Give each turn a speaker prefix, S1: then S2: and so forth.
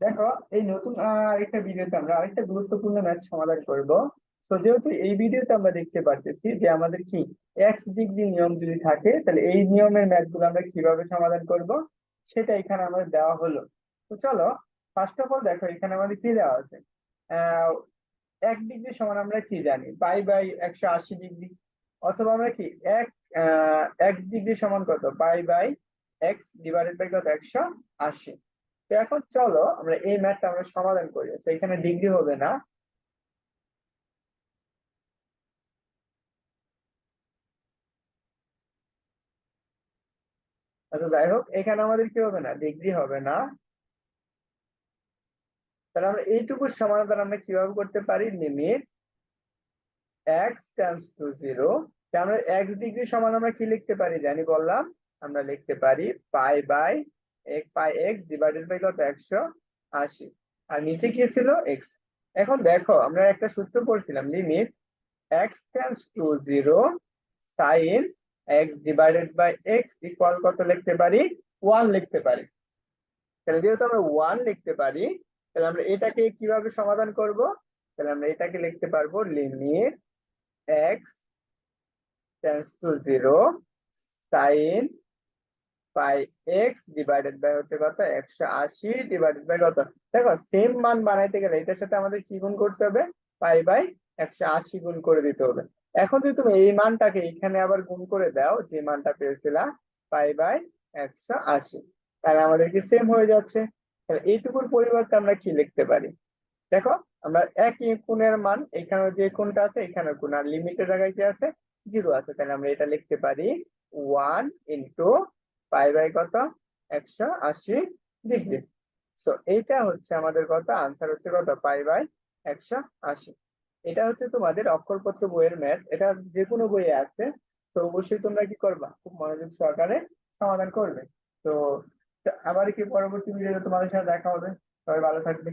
S1: দেখো, এই নতুন আরেকটা ভিডিওতে আমরা আরেকটা গুরুত্বপূর্ণ ম্যাথ সমাধান করব। তো যেহেতু এই ভিডিওতে আমরা দেখতে পারতেছি যে আমাদের কি এক্স ডিগ্রি নিয়ম যদি থাকে, তাহলে এই নিয়মের ম্যাথগুলো আমরা কীভাবে সমাধান করব, সেটা এখানে আমাদের দেওয়া হলো। তো চলো ফার্স্ট অফ অল দেখো, এখানে আমাদের কি দেওয়া আছে? এক ডিগ্রি সমান আমরা কি জানি? পাই বাই একশো আশি ডিগ্রি। অথবা আমরা কি এক এক্স ডিগ্রি সমান কত? Pi by x divided by কত? একশো আশি। তো এখন চলো আমরা এই ম্যাথটা আমরা সমাধান করি। তো এখানে ডিগ্রি হবে না। আচ্ছা যাই হোক, এখানে আমাদের কি হবে না? ডিগ্রি হবে না। তাহলে আমরা এইটুকু সমাধান আমরা কীভাবে করতে পারি? Limit x tends to zero আমরা এক্স ডিগ্রি সমান আমরা কি লিখতে পারি? জানি বললাম। আমরা লিখতে পারি পাই বাই এক পাই এক্স ডিভাইডেড বাই কত একশো আশি। আর নিচে কি ছিল? এক্স এখন দেখো, আমরা একটা সূত্র পড়ছিলাম limit x tends to zero sine x divided by x equal কত লিখতে পারি? ওয়ান লিখতে পারি। তাহলে যেহেতু আমরা ওয়ান লিখতে পারি, তাহলে আমরা এটাকে কীভাবে সমাধান করব? তাহলে আমরা এটাকে লিখতে পারব limit x tends to zero sine pi x divided by হচ্ছে একশো আশি ডিভাইডেড বাই দেখো সেম মান বানাইতে গেলে এটার সাথে আমাদের কি গুণ করতে হবে? পাই বাই একশো আশি গুণ করে দিতে হবে। এখন তুমি এই মানটাকে এখানে আবার গুণ করে দাও, যে মানটা পেয়েছিলা, পাই বাই একশো আশি, তাহলে আমাদের কি সেম হয়ে যাচ্ছে? তাহলে এইটুকুর পরিবর্তে আমরা কি লিখতে পারি? দেখো, আমরা একই কোণের মান এখানে যে কোণটা আছে এখানে কোণ, আর লিমিটের জায়গায় কি আছে? জিরো আছে। তাহলে আমরা এটা লিখতে পারি ওয়ান ইন্টু পাই বাই কত? একশো আশি ডিগ্রি। সো এইটা হচ্ছে আমাদের কত? আনসার হচ্ছে কত? পাই বাই একশো আশি। এটা হচ্ছে তোমাদের অক্ষরপত্র বইয়ের ম্যাথ এটা যে কোনো বইয়ে আছে। তো অবশ্যই তোমরা কি করবা? খুব মনোযোগ সহকারে সমাধান করবে। তো, আবার কি পরবর্তী ভিডিওতে তোমাদের সাথে দেখা হবে। সবাই ভালো থাকবে।